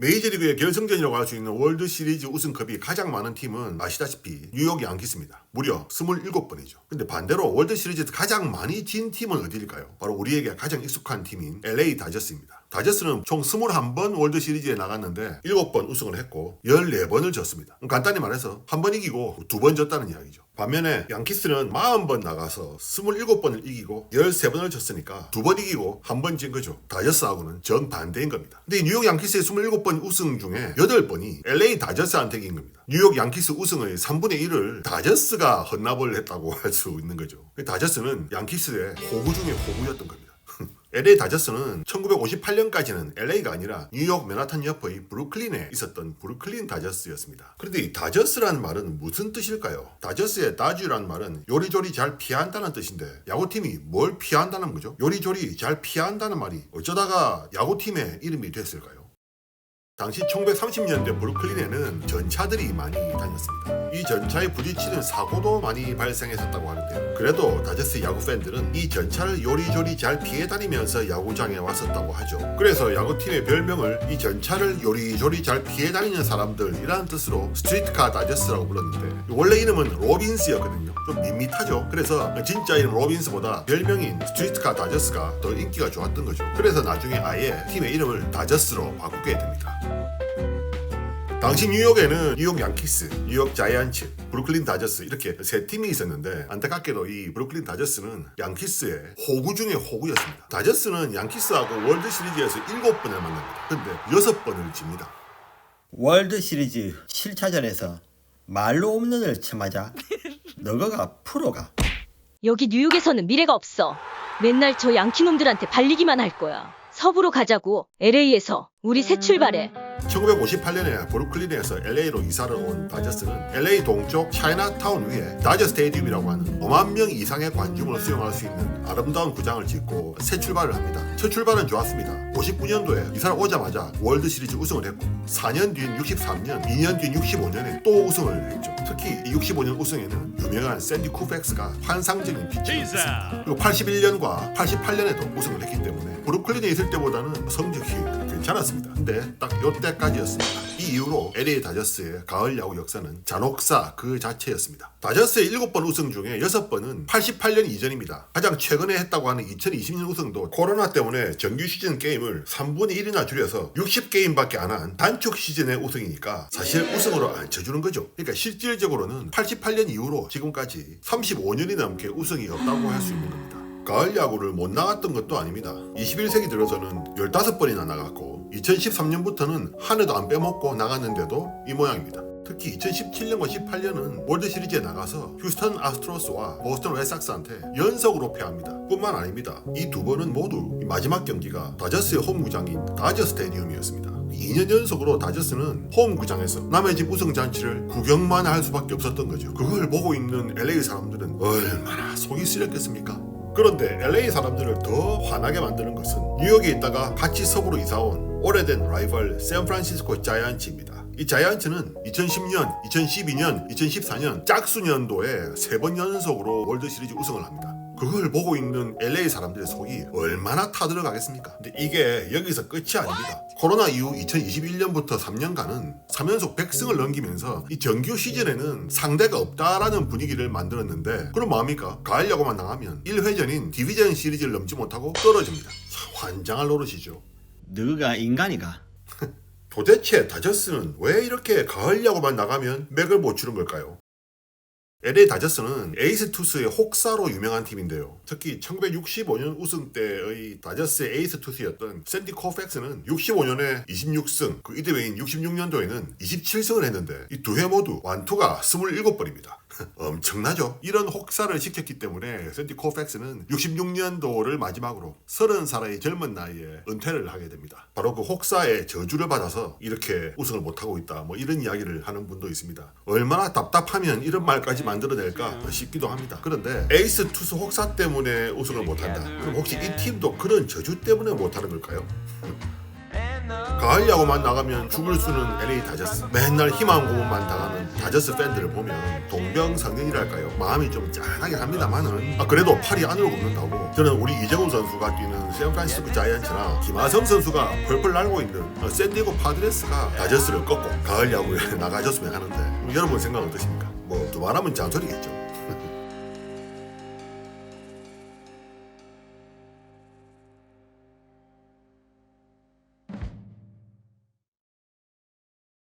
메이저리그의 결승전이라고 할 수 있는 월드 시리즈 우승컵이 가장 많은 팀은 아시다시피 뉴욕 양키스입니다. 무려 27번이죠. 근데 반대로 월드 시리즈에서 가장 많이 진 팀은 어디일까요? 바로 우리에게 가장 익숙한 팀인 LA 다저스입니다. 다저스는 총 21번 월드 시리즈에 나갔는데 7번 우승을 했고 14번을 졌습니다. 간단히 말해서 한 번 이기고 두 번 졌다는 이야기죠. 반면에 양키스는 40번 나가서 27번을 이기고 13번을 졌으니까 두 번 이기고 한 번 진 거죠. 다저스하고는 정반대인 겁니다. 근데 이 뉴욕 양키스의 27번 우승 중에 8번이 LA 다저스한테 이긴 겁니다. 뉴욕 양키스 우승의 3분의 1을 다저스가 헌납을 했다고 할 수 있는 거죠. 다저스는 양키스의 호구 중에 호구였던 겁니다. LA 다저스는 1958년까지는 LA가 아니라 뉴욕 맨하탄 옆의 브루클린에 있었던 브루클린 다저스였습니다. 그런데 이 다저스라는 말은 무슨 뜻일까요? 다저스의 다주라는 말은 요리조리 잘 피한다는 뜻인데 야구팀이 뭘 피한다는 거죠? 요리조리 잘 피한다는 말이 어쩌다가 야구팀의 이름이 됐을까요? 당시 1930년대 브루클린에는 전차들이 많이 다녔습니다. 이 전차에 부딪히는 사고도 많이 발생했었다고 하는데요. 그래도 다저스 야구 팬들은 이 전차를 요리조리 잘 피해 다니면서 야구장에 왔었다고 하죠. 그래서 야구팀의 별명을 이 전차를 요리조리 잘 피해 다니는 사람들이라는 뜻으로 스트리트카 다저스라고 불렀는데 원래 이름은 로빈스였거든요. 좀 밋밋하죠. 그래서 진짜 이름 로빈스보다 별명인 스트리트카 다저스가 더 인기가 좋았던 거죠. 그래서 나중에 아예 팀의 이름을 다저스로 바꾸게 됩니다. 당시 뉴욕에는 뉴욕 양키스, 뉴욕 자이언츠, 브루클린 다저스 이렇게 세 팀이 있었는데 안타깝게도 이 브루클린 다저스는 양키스의 호구 중의 호구였습니다. 다저스는 양키스하고 월드 시리즈에서 7번을 만납니다. 근데 6번을 집니다. 월드 시리즈 7차전에서 말로 홈런을 쳐맞아 너거가 프로가 여기 뉴욕에서는 미래가 없어. 맨날 저 양키놈들한테 발리기만 할 거야. 서부로 가자고. LA에서 우리 새 출발해. 1958년에 브루클린에서 LA로 이사를 온 다저스는 LA 동쪽 차이나타운 위에 다저 스테디움이라고 하는 5만 명 이상의 관중을 수용할 수 있는 아름다운 구장을 짓고 새 출발을 합니다. 첫 출발은 좋았습니다. 59년도에 이사를 오자마자 월드 시리즈 우승을 했고 4년 뒤인 63년, 2년 뒤인 65년에 또 우승을 했죠. 특히 이 65년 우승에는 유명한 샌디 쿠펙스가 환상적인 피칭을 했습니다. 그리고 81년과 88년에도 우승을 했기 때문에 브루클린에 있을 때보다는 성적이 괜찮았습니다. 근데 딱 요때까지였습니다. 이 이후로 LA 다저스의 가을 야구 역사는 잔혹사 그 자체였습니다. 다저스의 7번 우승 중에 6번은 88년 이전입니다. 가장 최근에 했다고 하는 2020년 우승도 코로나 때문에 정규 시즌 게임을 3분의 1이나 줄여서 60게임밖에 안 한 단축 시즌의 우승이니까 사실 우승으로 안 쳐주는 거죠. 그러니까 실질적으로는 88년 이후로 지금까지 35년이 넘게 우승이 없다고 할 수 있는 겁니다. 가을 야구를 못 나갔던 것도 아닙니다. 21세기 들어서는 15번이나 나갔고 2013년부터는 한 해도 안 빼먹고 나갔는데도 이 모양입니다. 특히 2017년과 18년은 월드 시리즈에 나가서 휴스턴 아스트로스와 보스턴 레삭스한테 연속으로 패합니다. 뿐만 아닙니다. 이 두 번은 모두 이 마지막 경기가 다저스의 홈구장인 다저 스테디움이었습니다. 2년 연속으로 다저스는 홈구장에서 남의 집 우승 잔치를 구경만 할 수밖에 없었던 거죠. 그걸 보고 있는 LA 사람들은 얼마나 속이 쓰렸겠습니까? 그런데 LA 사람들을 더 화나게 만드는 것은 뉴욕에 있다가 같이 서부로 이사온 오래된 라이벌 샌프란시스코 자이언츠입니다. 이 자이언츠는 2010년, 2012년, 2014년 짝수년도에 세 번 연속으로 월드 시리즈 우승을 합니다. 그걸 보고 있는 LA 사람들의 속이 얼마나 타들어가겠습니까? 근데 이게 여기서 끝이 아닙니다. 코로나 이후 2021년부터 3년간은 3연속 100승을 넘기면서 이 정규 시즌에는 상대가 없다라는 분위기를 만들었는데 그럼 뭐합니까? 가을 야구만 나가면 1회전인 디비전 시리즈를 넘지 못하고 떨어집니다. 참 환장할 노릇이죠. 너가 인간이가 도대체 다저스는 왜 이렇게 가을 야구만 나가면 맥을 못 추는 걸까요? LA 다저스는 에이스 투수의 혹사로 유명한 팀인데요. 특히 1965년 우승 때의 다저스의 에이스 투수였던 샌디 코펙스는 65년에 26승, 그 이듬해인 66년도에는 27승을 했는데 이 두 해 모두 완투가 27번입니다. 엄청나죠? 이런 혹사를 시켰기 때문에 샌디 코펙스는 66년도를 마지막으로 30살의 젊은 나이에 은퇴를 하게 됩니다. 바로 그 혹사의 저주를 받아서 이렇게 우승을 못하고 있다. 뭐 이런 이야기를 하는 분도 있습니다. 얼마나 답답하면 이런 말까지 만들어낼까 싶기도 합니다. 그런데 에이스 투수 혹사 때문에 우승을 못한다. 그럼 혹시 이 팀도 그런 저주 때문에 못하는 걸까요? 가을 야구만 나가면 죽을 수는 LA 다저스. 맨날 희망 고문만 당하는 다저스 팬들을 보면 동병상련이랄까요? 마음이 좀 짠하긴 합니다만은 아, 그래도 팔이 안으로 굽는다고. 저는 우리 이재훈 선수가 뛰는 샌프란시스코 자이언츠나 김하성 선수가 펄펄 날고 있는 어, 샌디에고 파드레스가 다저스를 꺾고 가을 야구에 나가줬으면 하는데 여러분 생각 어떠십니까? 뭐 두말하면 잔소리겠죠